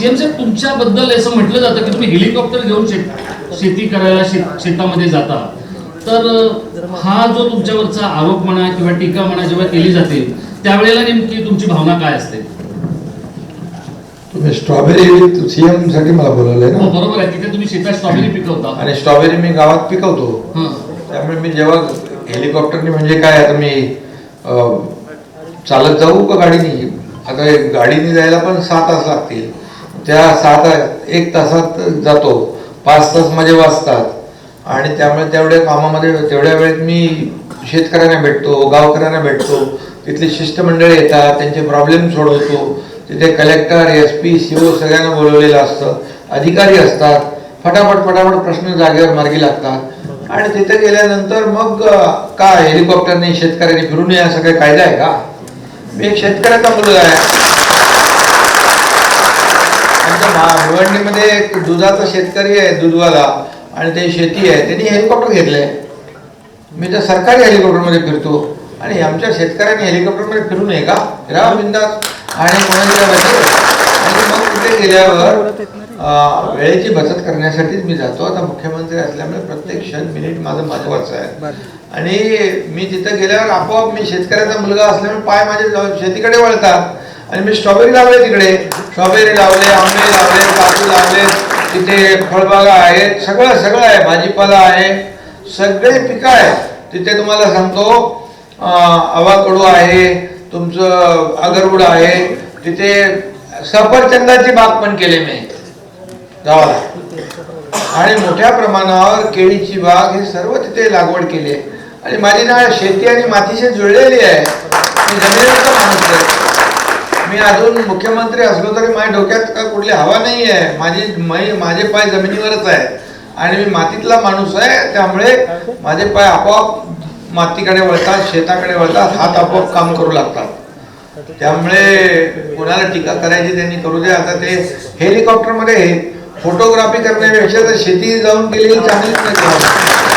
CM साहेब तुमच्याबद्दल असं म्हटलं जातं की तुम्ही हेलिकॉप्टर घेऊन शेत शेती करायला शेत शेतामध्ये जाता. तर हा जो तुमच्यावरचा आरोप म्हणा किंवा टीका म्हणा जेव्हा केली जाते त्यावेळेला नेमकी तुमची भावना काय असते? तुम्ही स्ट्रॉबेरी सीएमसाठी मला बोलवलंय हो ना बरोबर आहे तिथे तुम्ही शेतात स्ट्रॉबेरी पिकवता. आणि स्ट्रॉबेरी मी गावात पिकवतो. हं. त्यामुळे मी जेव्हा हेलिकॉप्टरनी म्हणजे काय आता मी चालत जाऊ का गाडीने? आता हे गाडीने जायला पण सहा तास लागतील. त्या साधा एक तासात जातो. पाच तास माझे वाचतात. आणि त्यामुळे तेवढ्या कामामध्ये तेवढ्या वेळेत मी शेतकऱ्यांना भेटतो गावकऱ्यांना भेटतो. तिथले शिष्टमंडळी येतात त्यांचे प्रॉब्लेम सोडवतो. तिथे collector S P C O सगळ्यांना बोलवलेलं असतं. अधिकारी असतात. फटाफट फटाफट प्रश्न जागेवर मार्गी लागतात. आणि तिथे गेल्यानंतर मग का हेलिकॉप्टरने शेतकऱ्यांनी फिरून या असं काही कायदा आहे का? मी एक शेतकऱ्याचा मुलगा आहे. आमच्या भिवंडीमध्ये एक दुधाचा शेतकरी आहे दूधवाला आणि ते शेती आहे त्यांनी हेलिकॉप्टर घेतलंय. मी तर सरकारी हेलिकॉप्टरमध्ये फिरतो. आणि आमच्या शेतकऱ्यांनी हेलिकॉप्टरमध्ये फिरू नये का? राहा बिंदास. आणि मग तिथे गेल्यावर वेळेची बचत करण्यासाठीच मी जातो. आता मुख्यमंत्री असल्यामुळे प्रत्येक क्षण मिनिट माझं महत्वाचं आहे. आणि मी तिथं गेल्यावर आपोआप मी शेतकऱ्याचा मुलगा असल्यामुळे पाय माझे शेतीकडे वळतात. आणि मी स्ट्रॉबेरी लावले तिकडे. स्ट्रॉबेरी लावले आंबे लावले काजू लावले. तिथे फळबागा आहेत. सगळं सगळं आहे. भाजीपाला आहे. सगळे पिकं आहे तिथे तुम्हाला सांगतो अवाकडू आहे तुमचं अगरवूड आहे. तिथे सफरचंदाची बाग पण केली मी. गावाला. आणि मोठ्या प्रमाणावर केळीची बाग हे सर्व तिथे लागवड केली आहे. आणि माझी ना शेती आणि मातीशी जुळलेली आहे. मी जमिनीवरचा माणूस आहे. म्हणजे अजून मुख्यमंत्री असलो तरी माझ्या डोक्यात का कुठली हवा नाही आहे माझी माझे पाय जमिनीवरच आहे आणि मी मातीतला माणूस आहे त्यामुळे माझे पाय आपोआप मातीकडे वळतात शेताकडे वळतात हात आपोआप काम करू लागतात. त्यामुळे कोणाला टीका करायची त्यांनी करू दे. आता ते हेलिकॉप्टरमध्ये फोटोग्राफी करण्यापेक्षा तर शेती जाऊन केलेली चांगलीच नाही.